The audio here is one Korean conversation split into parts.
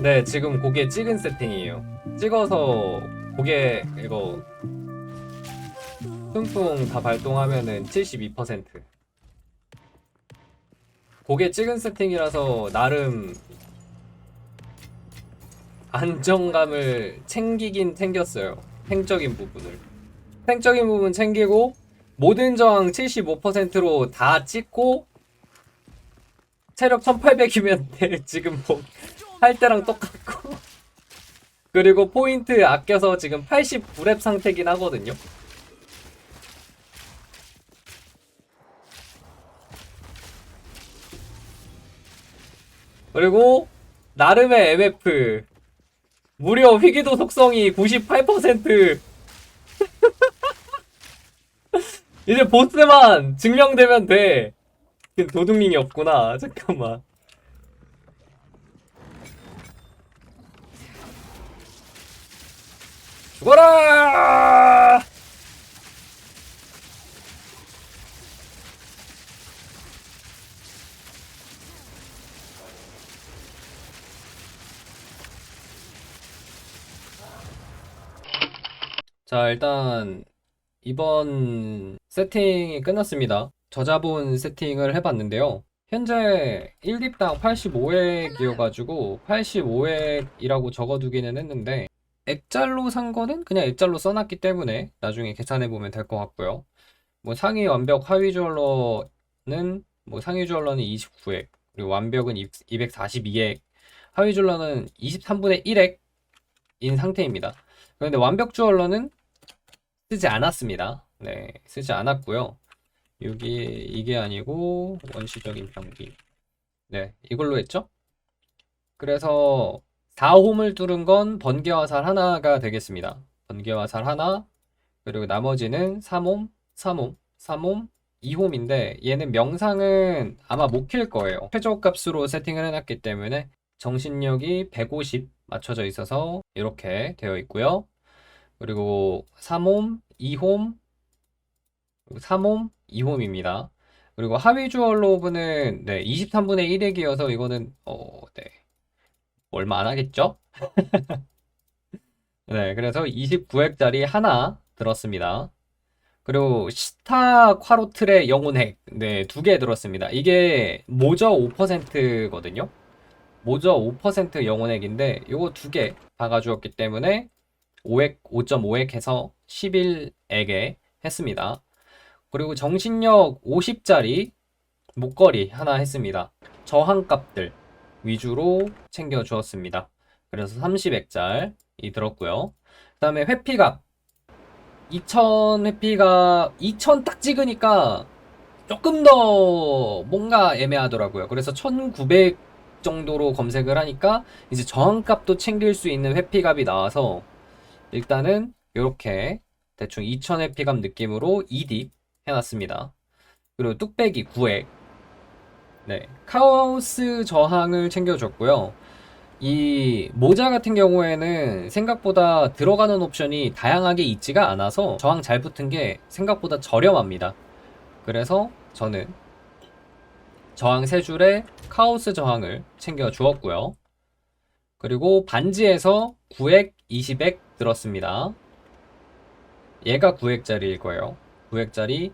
네, 지금 고개 찍은 세팅이에요. 찍어서 고개 이거 뚱뚱 다 발동하면은 72%. 고개 찍은 세팅이라서 나름 안정감을 챙기긴 챙겼어요. 탱적인 부분을. 탱적인 부분 챙기고 모든 저항 75%로 다 찍고 체력 1800이면 지금 뭐 할 때랑 똑같고. 그리고 포인트 아껴서 지금 89렙 상태긴 하거든요. 그리고 나름의 MF 무려 희귀도 속성이 98% 이제 보스만 증명되면 돼. 도둑님이 없구나. 잠깐만 죽어라! 자, 일단 이번 세팅이 끝났습니다. 저자본 세팅을 해봤는데요. 현재 1립당 85액이어가지고 85액이라고 적어두기는 했는데 액잘로 산 거는 그냥 액잘로 써놨기 때문에 나중에 계산해 보면 될 것 같고요. 뭐 상위 완벽 하위 주얼러는 뭐 상위 주얼러는 29액 그리고 완벽은 242액 하위 주얼러는 23분의 1액인 상태입니다. 그런데 완벽 주얼러는 쓰지 않았습니다. 네, 쓰지 않았고요. 여기 이게 아니고 원시적인 병기. 네, 이걸로 했죠? 그래서 4홈을 뚫은 건 번개화살 하나가 되겠습니다. 번개화살 하나, 그리고 나머지는 3홈, 3홈, 3홈, 2홈인데 얘는 명상은 아마 못 킬 거예요. 최저 값으로 세팅을 해놨기 때문에 정신력이 150 맞춰져 있어서 이렇게 되어 있고요. 그리고 3홈, 2홈, 3홈, 2홈입니다. 그리고 하위 주얼로브는 네, 23분의 1액이어서 이거는 어, 네. 얼마 안 하겠죠? 네, 그래서 29액짜리 하나 들었습니다. 그리고 시타 콰로틀의 영혼 핵, 네, 두 개 들었습니다. 이게 모저 5%거든요. 모저 5% 영혼액인데 요거 두개 박아주었기 때문에 5액 5.5액 해서 11액에 했습니다. 그리고 정신력 50짜리 목걸이 하나 했습니다. 저항값들 위주로 챙겨 주었습니다. 그래서 30액짜리 들었고요. 그 다음에 회피값 2000 회피가 2000 딱 찍으니까 조금 더 뭔가 애매하더라고요. 그래서 1900 정도로 검색을 하니까 이제 저항값도 챙길 수 있는 회피값이 나와서 일단은 이렇게 대충 2000 회피값 느낌으로 2딥 해놨습니다. 그리고 뚝배기 9액 네, 카오스 저항을 챙겨줬고요. 이 모자 같은 경우에는 생각보다 들어가는 옵션이 다양하게 있지가 않아서 저항 잘 붙은 게 생각보다 저렴합니다. 그래서 저는 저항 3줄에 카오스 저항을 챙겨 주었고요. 그리고 반지에서 9액, 20액 들었습니다. 얘가 9액짜리일 거예요. 9액짜리.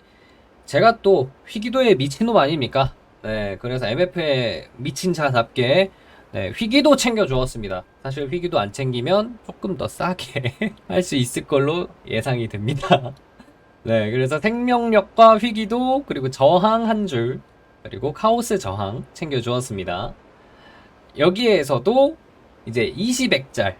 제가 또 휘기도의 미친놈 아닙니까? 네, 그래서 MF에 미친 자답게 네, 휘기도 챙겨 주었습니다. 사실 휘기도 안 챙기면 조금 더 싸게 할 수 있을 걸로 예상이 됩니다. 네, 그래서 생명력과 휘기도 그리고 저항 한 줄, 그리고 카오스 저항 챙겨 주었습니다. 여기에서도 이제 20액짤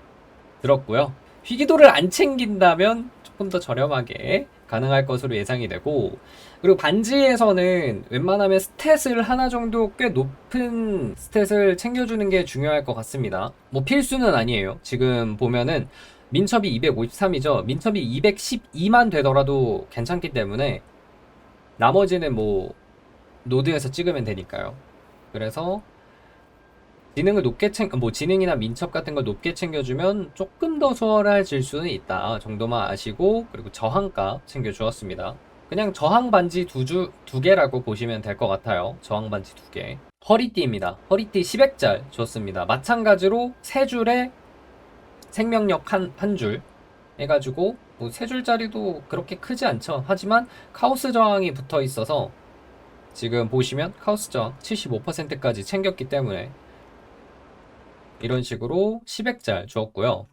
들었고요. 휘기도를 안 챙긴다면 조금 더 저렴하게 가능할 것으로 예상이 되고 그리고 반지에서는 웬만하면 스탯을 하나 정도 꽤 높은 스탯을 챙겨주는 게 중요할 것 같습니다. 뭐 필수는 아니에요. 지금 보면은 민첩이 253이죠. 민첩이 212만 되더라도 괜찮기 때문에 나머지는 뭐 노드에서 찍으면 되니까요. 그래서 지능을 높게 챙, 뭐 지능이나 민첩 같은 걸 높게 챙겨주면 조금 더 수월해질 수는 있다 정도만 아시고 그리고 저항값 챙겨주었습니다. 그냥 저항 반지 두 주, 두 개라고 보시면 될 것 같아요. 저항 반지 두 개. 허리띠입니다. 허리띠 10액짤 줬습니다. 마찬가지로 세 줄에 생명력 한, 한 줄 해가지고 뭐 세 줄짜리도 그렇게 크지 않죠. 하지만 카오스 저항이 붙어 있어서 지금 보시면 카오스 저항 75%까지 챙겼기 때문에 이런 식으로 10액짤 주었고요.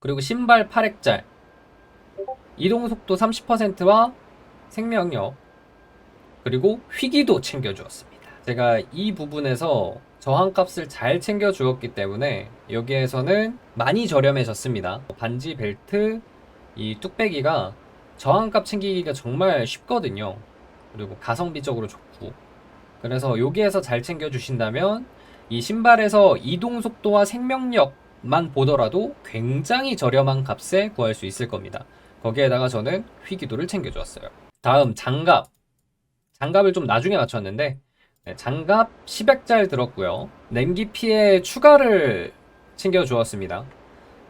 그리고 신발 8액짤 이동 속도 30%와 생명력 그리고 휘기도 챙겨 주었습니다. 제가 이 부분에서 저항값을 잘 챙겨 주었기 때문에 여기에서는 많이 저렴해졌습니다. 반지 벨트 이 뚝배기가 저항값 챙기기가 정말 쉽거든요. 그리고 가성비적으로 좋고 그래서 여기에서 잘 챙겨 주신다면 이 신발에서 이동 속도와 생명력만 보더라도 굉장히 저렴한 값에 구할 수 있을 겁니다. 거기에다가 저는 휘기도를 챙겨주었어요. 다음 장갑. 장갑을 좀 나중에 맞췄는데 네, 장갑 10액잘 들었고요. 냉기 피해 추가를 챙겨주었습니다.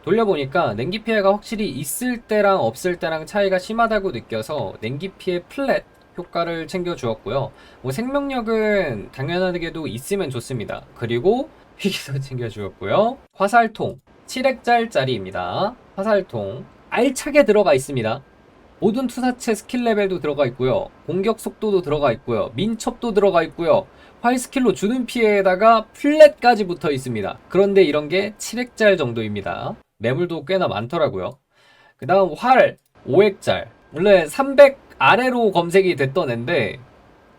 돌려보니까 냉기 피해가 확실히 있을 때랑 없을 때랑 차이가 심하다고 느껴서 냉기 피해 플랫 효과를 챙겨주었고요. 뭐 생명력은 당연하게도 있으면 좋습니다. 그리고 휘기도 챙겨주었고요. 화살통 7액짤짜리입니다. 화살통 알차게 들어가 있습니다. 모든 투사체 스킬 레벨도 들어가 있고요. 공격 속도도 들어가 있고요. 민첩도 들어가 있고요. 활 스킬로 주는 피해에다가 플랫까지 붙어 있습니다. 그런데 이런 게 7액짤 정도입니다. 매물도 꽤나 많더라고요. 그 다음 활 5액짤. 원래 300 아래로 검색이 됐던 앤데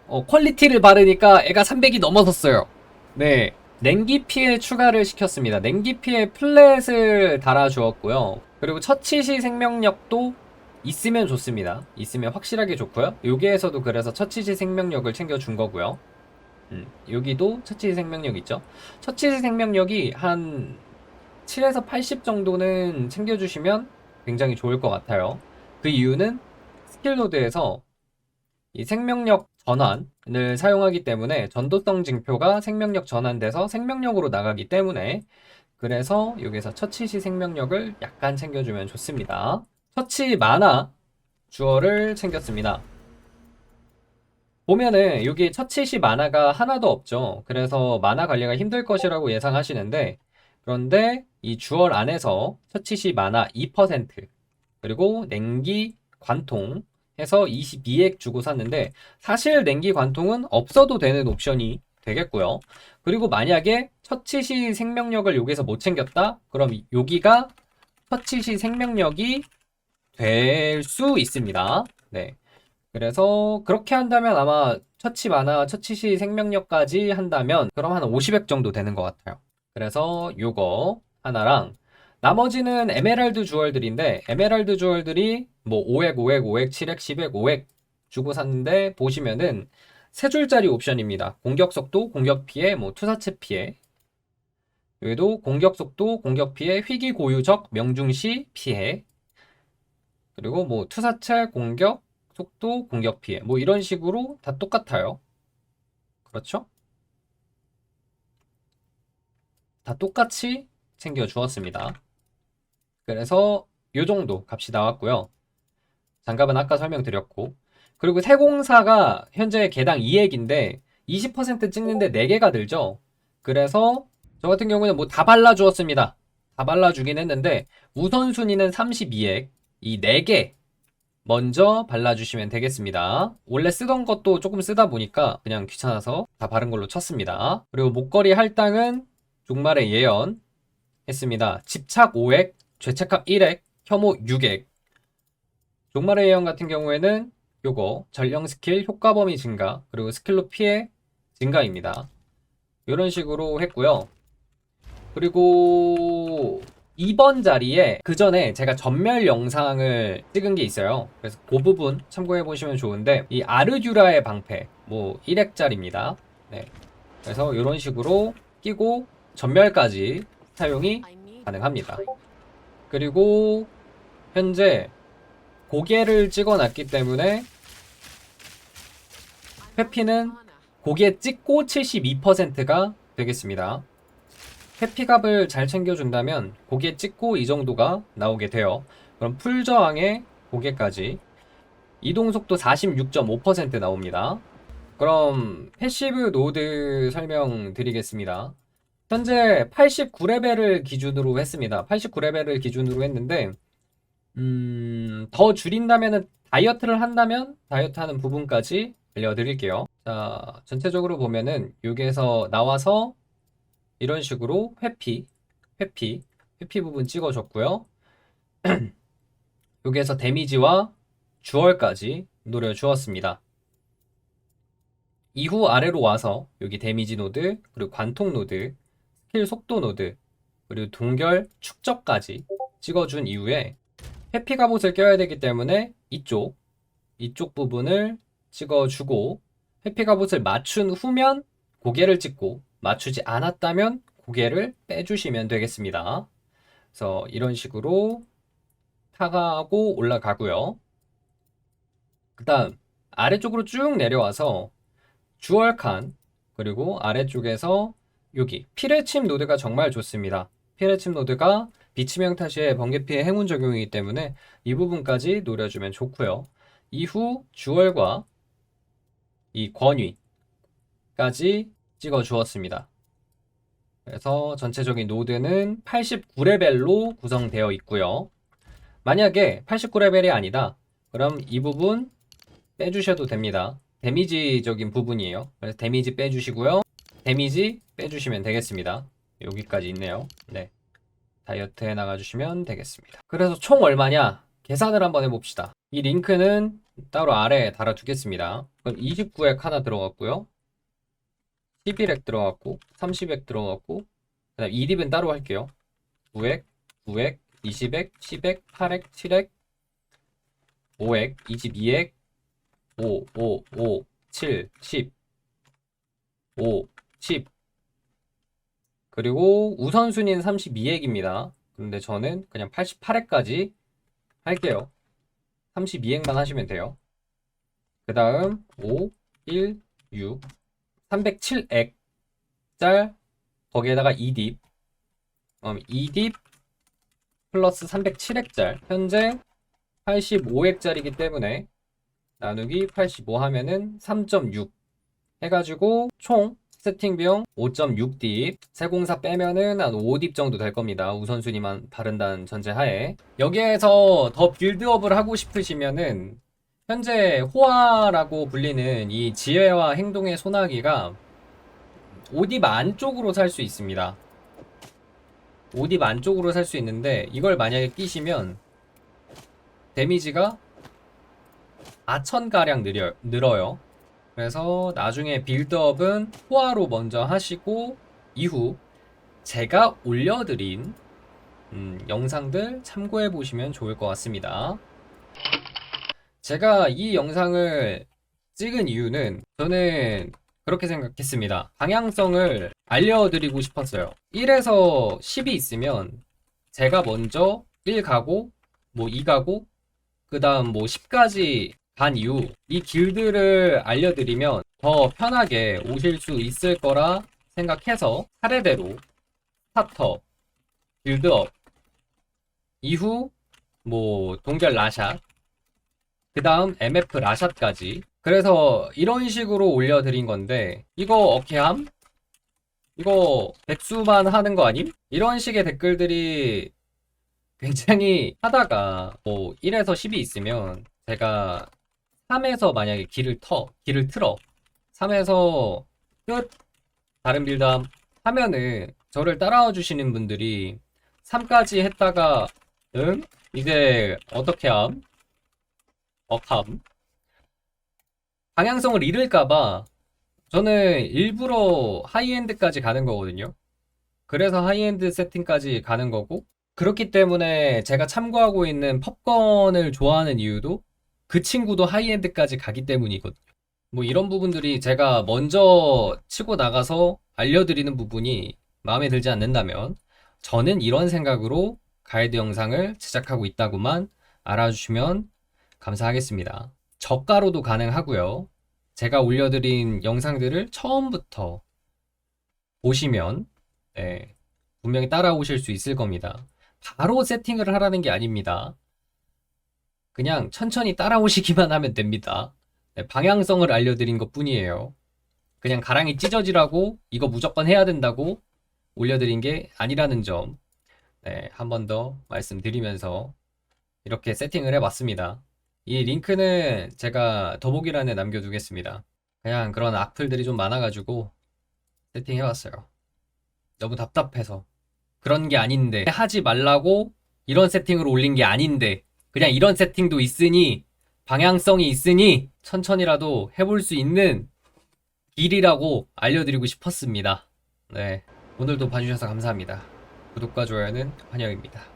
어, 퀄리티를 바르니까 애가 300이 넘어섰어요. 네. 냉기 피해 추가를 시켰습니다. 냉기 피해 플랫을 달아주었고요. 그리고 처치시 생명력도 있으면 좋습니다. 있으면 확실하게 좋고요. 여기에서도 그래서 처치시 생명력을 챙겨준 거고요. 음, 여기도 처치시 생명력 있죠. 처치시 생명력이 한 7에서 80 정도는 챙겨주시면 굉장히 좋을 것 같아요. 그 이유는 스킬 노드에서 이 생명력 전환을 사용하기 때문에 전도성 징표가 생명력 전환돼서 생명력으로 나가기 때문에 그래서 여기서 처치 시 생명력을 약간 챙겨주면 좋습니다. 처치 만화 주어를 챙겼습니다. 보면은 여기 처치 시 만화가 하나도 없죠. 그래서 만화 관리가 힘들 것이라고 예상하시는데 그런데 이 주얼 안에서 처치 시 만화 2% 그리고 냉기 관통 해서 22액 주고 샀는데 사실 냉기 관통은 없어도 되는 옵션이 되겠고요. 그리고 만약에 처치시 생명력을 여기서 못 챙겼다? 그럼 여기가 처치시 생명력이 될 수 있습니다. 네. 그래서 그렇게 한다면 아마 처치 만화, 처치시 생명력까지 한다면 그럼 한 50획 정도 되는 것 같아요. 그래서 요거 하나랑 나머지는 에메랄드 주얼들인데 에메랄드 주얼들이 뭐 5획, 5획, 5획, 7획, 10획, 5획 주고 샀는데 보시면은 세 줄짜리 옵션입니다. 공격 속도, 공격 피해, 뭐 투사체 피해. 여기도 공격 속도, 공격 피해, 희귀 고유적, 명중시 피해. 그리고 뭐 투사체 공격, 속도, 공격 피해. 뭐 이런 식으로 다 똑같아요. 그렇죠? 다 똑같이 챙겨 주었습니다. 그래서 요 정도 값이 나왔고요. 장갑은 아까 설명드렸고. 그리고 세공사가 현재 개당 2액인데 20% 찍는데 4개가 들죠. 그래서 저 같은 경우는 뭐 다 발라주었습니다. 다 발라주긴 했는데 우선순위는 32액, 이 4개 먼저 발라주시면 되겠습니다. 원래 쓰던 것도 조금 쓰다 보니까 그냥 귀찮아서 다 바른 걸로 쳤습니다. 그리고 목걸이 할당은 종말의 예언 했습니다. 집착 5액, 죄책감 1액, 혐오 6액. 종말의 예언 같은 경우에는 요거 전령 스킬 효과 범위 증가 그리고 스킬로 피해 증가입니다. 이런 식으로 했고요. 그리고 2번 자리에 그 전에 제가 전멸 영상을 찍은 게 있어요. 그래서 그 부분 참고해 보시면 좋은데 이 아르듀라의 방패 뭐 1액짜리입니다. 네. 그래서 이런 식으로 끼고 전멸까지 사용이 가능합니다. 그리고 현재 고개를 찍어놨기 때문에 회피는 고개 찍고 72%가 되겠습니다. 회피값을 잘 챙겨준다면 고개 찍고 이 정도가 나오게 돼요. 그럼 풀저항에 고개까지 이동속도 46.5% 나옵니다. 그럼 패시브 노드 설명드리겠습니다. 현재 89레벨을 기준으로 했습니다. 89레벨을 기준으로 했는데 음, 더 줄인다면은 다이어트를 한다면 다이어트 하는 부분까지 알려드릴게요. 자, 전체적으로 보면은 여기에서 나와서 이런 식으로 회피, 회피, 회피 부분 찍어줬고요. 여기에서 데미지와 주얼까지 노려주었습니다. 이후 아래로 와서 여기 데미지 노드, 그리고 관통 노드, 스킬 속도 노드, 그리고 동결 축적까지 찍어준 이후에 회피 갑옷을 껴야 되기 때문에 이쪽, 이쪽 부분을 찍어주고 회피 갑옷을 맞춘 후면 고개를 찍고 맞추지 않았다면 고개를 빼주시면 되겠습니다. 그래서 이런 식으로 타가고 올라가고요. 그 다음 아래쪽으로 쭉 내려와서 주얼 칸 그리고 아래쪽에서 여기 피레침 노드가 정말 좋습니다. 피레침 노드가 비치명 탓에 번개 피해 행운 적용이기 때문에 이 부분까지 노려주면 좋고요. 이후 주얼과 이 권위까지 찍어 주었습니다. 그래서 전체적인 노드는 89레벨로 구성되어 있고요. 만약에 89레벨이 아니다. 그럼 이 부분 빼주셔도 됩니다. 데미지적인 부분이에요. 그래서 데미지 빼주시고요. 데미지 빼주시면 되겠습니다. 여기까지 있네요. 네. 다이어트에 나가주시면 되겠습니다. 그래서 총 얼마냐? 계산을 한번 해봅시다. 이 링크는 따로 아래에 달아두겠습니다. 그럼 29액 하나 들어갔고요. 11액 들어갔고 30액 들어갔고 그 다음 2립은 따로 할게요. 9액, 9액, 20액, 10액, 8액, 7액, 5액, 22액, 5, 5, 5, 7, 10, 5, 10 그리고 우선순위는 32액입니다. 그런데 저는 그냥 88액까지 할게요. 32액만 하시면 돼요. 그 다음 5, 1, 6, 307액 짤 거기에다가 2딥 음, 2딥 플러스 307액짤 현재 85액짜리기 때문에 나누기 85 하면은 3.6 해가지고 총 세팅 비용 5.6딥 세공사 빼면은 한 5딥 정도 될 겁니다 우선순위만 바른다는 전제하에 여기에서 더 빌드업을 하고 싶으시면은 현재 호화라고 불리는 이 지혜와 행동의 소나기가 옷입 안쪽으로 살 수 있습니다. 옷입 안쪽으로 살 수 있는데 이걸 만약에 끼시면 데미지가 4천가량 늘려, 늘어요. 그래서 나중에 빌드업은 포화로 먼저 하시고 이후 제가 올려드린 음, 영상들 참고해 보시면 좋을 것 같습니다. 제가 이 영상을 찍은 이유는 저는 그렇게 생각했습니다. 방향성을 알려드리고 싶었어요. 1에서 10이 있으면 제가 먼저 1 가고 뭐 2 가고 그 다음 뭐 10까지 간 이후 이 길드를 알려드리면 더 편하게 오실 수 있을 거라 생각해서 차례대로 스타터, 빌드업, 이후 뭐 동결 라샷, 그 다음 MF 라샷까지 그래서 이런 식으로 올려드린 건데 이거 어케함? 이거 백수만 하는 거 아님? 이런 식의 댓글들이 굉장히 하다가 뭐 1에서 10이 있으면 제가 3에서 만약에 길을 터, 길을 틀어 3에서 끝 다른 빌드함 하면은 저를 따라와 주시는 분들이 3까지 했다가 응? 이제 어떻게 함? 억함? 방향성을 잃을까봐 저는 일부러 하이엔드까지 가는 거거든요. 그래서 하이엔드 세팅까지 가는 거고 그렇기 때문에 제가 참고하고 있는 pop건을 좋아하는 이유도 그 친구도 하이엔드까지 가기 때문이거든요. 뭐 이런 부분들이 제가 먼저 치고 나가서 알려드리는 부분이 마음에 들지 않는다면 저는 이런 생각으로 가이드 영상을 제작하고 있다고만 알아주시면 감사하겠습니다. 저가로도 가능하고요. 제가 올려드린 영상들을 처음부터 보시면 네, 분명히 따라오실 수 있을 겁니다. 바로 세팅을 하라는 게 아닙니다. 그냥 천천히 따라오시기만 하면 됩니다. 네, 방향성을 알려드린 것 뿐이에요. 그냥 가랑이 찢어지라고 이거 무조건 해야 된다고 올려드린 게 아니라는 점, 네, 한 번 더 말씀드리면서 이렇게 세팅을 해봤습니다. 이 링크는 제가 더보기란에 남겨두겠습니다. 그냥 그런 악플들이 좀 많아가지고 세팅해봤어요. 너무 답답해서. 그런 게 아닌데, 하지 말라고 이런 세팅을 올린 게 아닌데, 그냥 이런 세팅도 있으니, 방향성이 있으니, 천천히라도 해볼 수 있는 길이라고 알려드리고 싶었습니다. 네. 오늘도 봐주셔서 감사합니다. 구독과 좋아요는 환영입니다.